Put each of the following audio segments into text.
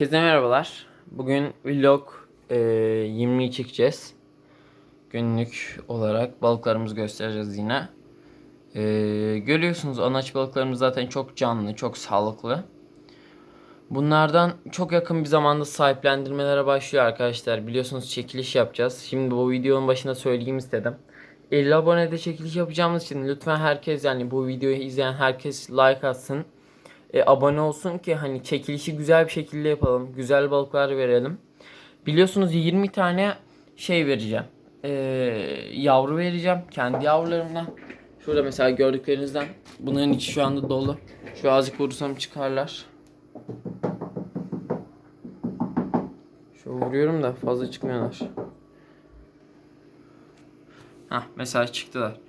Herkese merhabalar. Bugün vlog e, 20'yi çekeceğiz. Günlük olarak balıklarımızı göstereceğiz yine. E, görüyorsunuz anaç balıklarımız zaten çok canlı, çok sağlıklı. Bunlardan çok yakın bir zamanda sahiplendirmelere başlıyor arkadaşlar. Biliyorsunuz çekiliş yapacağız. Şimdi bu videonun başında söyleyeyim istedim. 50 abonede çekiliş yapacağımız için lütfen herkes yani bu videoyu izleyen herkes like atsın e, abone olsun ki hani çekilişi güzel bir şekilde yapalım. Güzel balıklar verelim. Biliyorsunuz 20 tane şey vereceğim. E, yavru vereceğim. Kendi yavrularımdan. Şurada mesela gördüklerinizden. Bunların içi şu anda dolu. Şu azıcık vurursam çıkarlar. Şu vuruyorum da fazla çıkmıyorlar. Hah mesela çıktılar.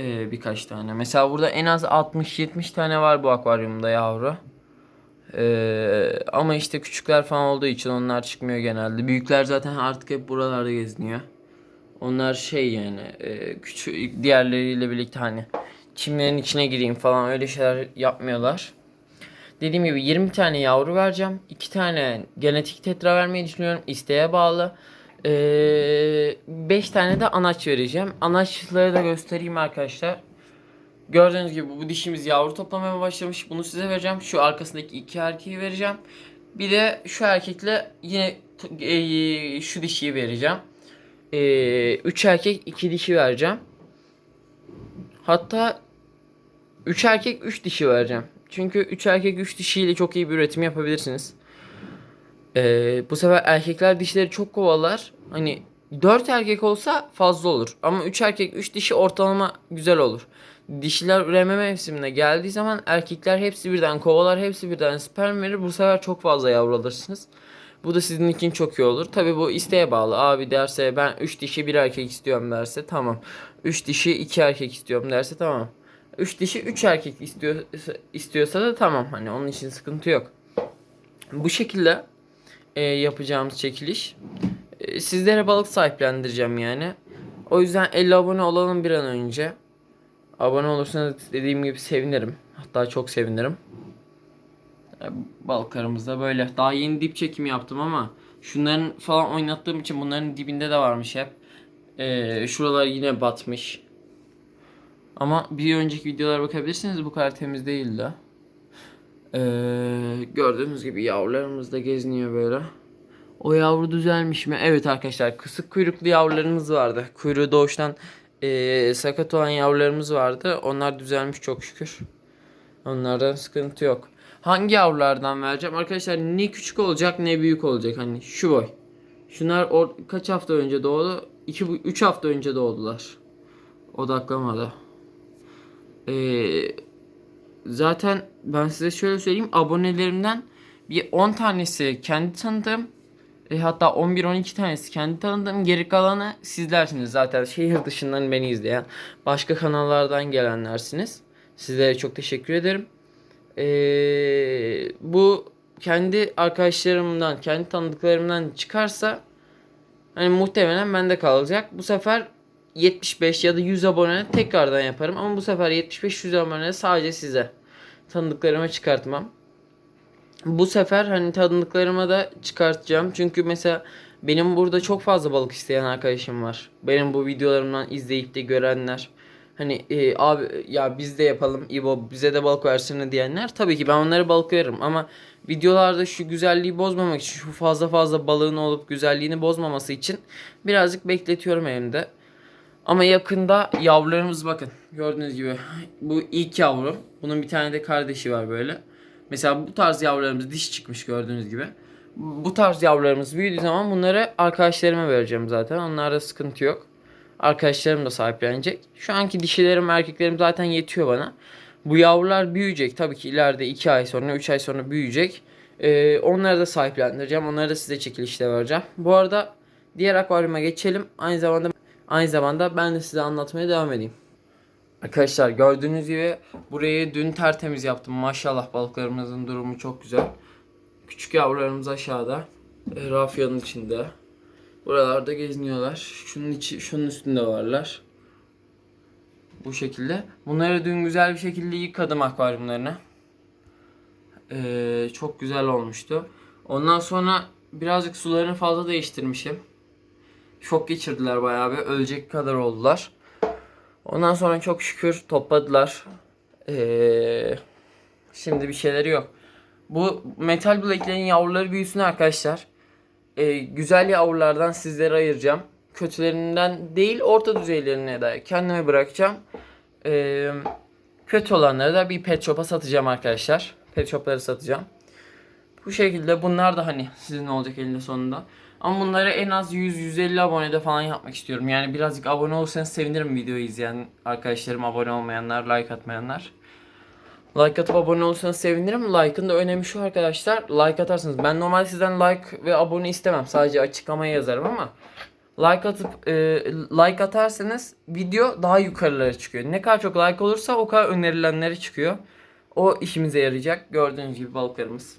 Ee, birkaç tane. Mesela burada en az 60-70 tane var bu akvaryumda yavru. Ee, ama işte küçükler falan olduğu için onlar çıkmıyor genelde. Büyükler zaten artık hep buralarda geziniyor. Onlar şey yani e, küçük diğerleriyle birlikte hani çimlerin içine gireyim falan öyle şeyler yapmıyorlar. Dediğim gibi 20 tane yavru vereceğim. 2 tane genetik tetra vermeyi düşünüyorum. İsteğe bağlı. 5 tane de anaç vereceğim. Anaçları da göstereyim arkadaşlar. Gördüğünüz gibi bu dişimiz yavru toplamaya başlamış. Bunu size vereceğim. Şu arkasındaki iki erkeği vereceğim. Bir de şu erkekle yine e, şu dişiyi vereceğim. 3 erkek 2 dişi vereceğim. Hatta 3 erkek 3 dişi vereceğim. Çünkü 3 erkek 3 dişiyle çok iyi bir üretim yapabilirsiniz. Ee, bu sefer erkekler dişleri çok kovalar. Hani 4 erkek olsa fazla olur. Ama 3 erkek 3 dişi ortalama güzel olur. Dişiler üreme mevsimine geldiği zaman erkekler hepsi birden kovalar, hepsi birden sperm verir. Bu sefer çok fazla yavru alırsınız. Bu da sizin için çok iyi olur. Tabi bu isteğe bağlı. Abi derse ben 3 dişi 1 erkek istiyorum derse tamam. 3 dişi 2 erkek istiyorum derse tamam. 3 dişi 3 erkek istiyor, istiyorsa da tamam. Hani onun için sıkıntı yok. Bu şekilde e, yapacağımız çekiliş. E, sizlere balık sahiplendireceğim yani. O yüzden 50 abone olalım bir an önce. Abone olursanız dediğim gibi sevinirim. Hatta çok sevinirim. E, balıklarımız da böyle. Daha yeni dip çekimi yaptım ama şunların falan oynattığım için bunların dibinde de varmış hep. E, şuralar yine batmış. Ama bir önceki videolara bakabilirsiniz bu kadar temiz değildi. Ee, gördüğünüz gibi yavrularımız da geziniyor böyle. O yavru düzelmiş mi? Evet arkadaşlar kısık kuyruklu yavrularımız vardı. Kuyruğu doğuştan ee, sakat olan yavrularımız vardı. Onlar düzelmiş çok şükür. Onlardan sıkıntı yok. Hangi yavrulardan vereceğim? Arkadaşlar ne küçük olacak ne büyük olacak. Hani şu boy. Şunlar or- kaç hafta önce doğdu? 2 3 hafta önce doğdular. Odaklamadı. Eee zaten ben size şöyle söyleyeyim abonelerimden bir 10 tanesi kendi tanıdığım e, hatta 11-12 tanesi kendi tanıdığım geri kalanı sizlersiniz zaten şehir dışından beni izleyen başka kanallardan gelenlersiniz. Sizlere çok teşekkür ederim. E, bu kendi arkadaşlarımdan kendi tanıdıklarımdan çıkarsa hani muhtemelen bende kalacak. Bu sefer 75 ya da 100 abone tekrardan yaparım ama bu sefer 75-100 abone sadece size tanıdıklarıma çıkartmam. Bu sefer hani tanıdıklarıma da çıkartacağım. Çünkü mesela benim burada çok fazla balık isteyen arkadaşım var. Benim bu videolarımdan izleyip de görenler. Hani e, abi ya biz de yapalım İbo bize de balık versene diyenler. Tabii ki ben onlara balık veririm ama videolarda şu güzelliği bozmamak için şu fazla fazla balığın olup güzelliğini bozmaması için birazcık bekletiyorum elimde. Ama yakında yavrularımız bakın. Gördüğünüz gibi bu ilk yavru. Bunun bir tane de kardeşi var böyle. Mesela bu tarz yavrularımız diş çıkmış gördüğünüz gibi. Bu tarz yavrularımız büyüdüğü zaman bunları arkadaşlarıma vereceğim zaten. Onlarda sıkıntı yok. Arkadaşlarım da sahiplenecek. Şu anki dişilerim erkeklerim zaten yetiyor bana. Bu yavrular büyüyecek. Tabii ki ileride 2 ay sonra 3 ay sonra büyüyecek. Ee, onları da sahiplendireceğim. Onları da size çekilişte vereceğim. Bu arada diğer akvaryuma geçelim. Aynı zamanda Aynı zamanda ben de size anlatmaya devam edeyim. Arkadaşlar gördüğünüz gibi burayı dün tertemiz yaptım. Maşallah balıklarımızın durumu çok güzel. Küçük yavrularımız aşağıda. E, Rafyanın içinde. Buralarda geziniyorlar. Şunun içi, şunun üstünde varlar. Bu şekilde. Bunları dün güzel bir şekilde yıkadım akvaryumlarına. Ee, çok güzel olmuştu. Ondan sonra birazcık sularını fazla değiştirmişim. Şok geçirdiler bayağı bir. Ölecek kadar oldular. Ondan sonra çok şükür topladılar. Ee, şimdi bir şeyleri yok. Bu metal blacklerin yavruları büyüsün arkadaşlar. Ee, güzel yavrulardan sizlere ayıracağım. Kötülerinden değil orta düzeylerine de kendime bırakacağım. Ee, kötü olanları da bir pet shop'a satacağım arkadaşlar. Pet shop'ları satacağım. Bu şekilde bunlar da hani sizin olacak elinde sonunda. Ama bunları en az 100-150 abonede falan yapmak istiyorum. Yani birazcık abone olursanız sevinirim videoyu izleyen arkadaşlarım, abone olmayanlar, like atmayanlar. Like atıp abone olursanız sevinirim. Like'ın da önemi şu arkadaşlar. Like atarsanız. Ben normalde sizden like ve abone istemem. Sadece açıklamaya yazarım ama like atıp e, like atarsanız video daha yukarılara çıkıyor. Ne kadar çok like olursa o kadar önerilenlere çıkıyor. O işimize yarayacak. Gördüğünüz gibi balıklarımız.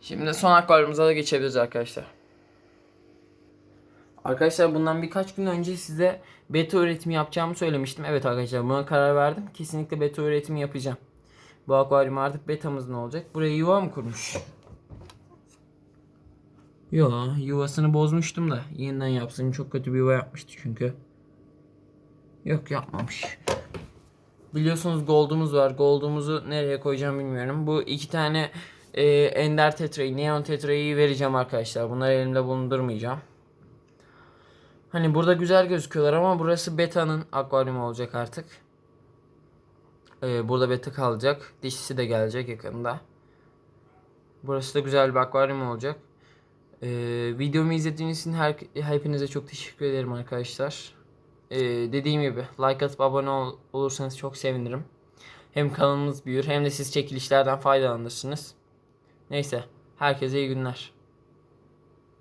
Şimdi son akvaryumumuza da geçebiliriz arkadaşlar. Arkadaşlar bundan birkaç gün önce size beta üretimi yapacağımı söylemiştim. Evet arkadaşlar buna karar verdim. Kesinlikle beta üretimi yapacağım. Bu akvaryum artık betamız ne olacak? Buraya yuva mı kurmuş? Yo yuvasını bozmuştum da yeniden yapsın. Çok kötü bir yuva yapmıştı çünkü. Yok yapmamış. Biliyorsunuz gold'umuz var. Gold'umuzu nereye koyacağım bilmiyorum. Bu iki tane e, ender tetrayı, neon tetrayı vereceğim arkadaşlar. Bunları elimde bulundurmayacağım. Hani burada güzel gözüküyorlar ama burası beta'nın akvaryumu olacak artık. Ee, burada beta kalacak. Dişisi de gelecek yakında. Burası da güzel bir akvaryum olacak. Ee, videomu izlediğiniz için her, hepinize çok teşekkür ederim arkadaşlar. Ee, dediğim gibi like atıp abone ol- olursanız çok sevinirim. Hem kanalımız büyür hem de siz çekilişlerden faydalanırsınız. Neyse herkese iyi günler.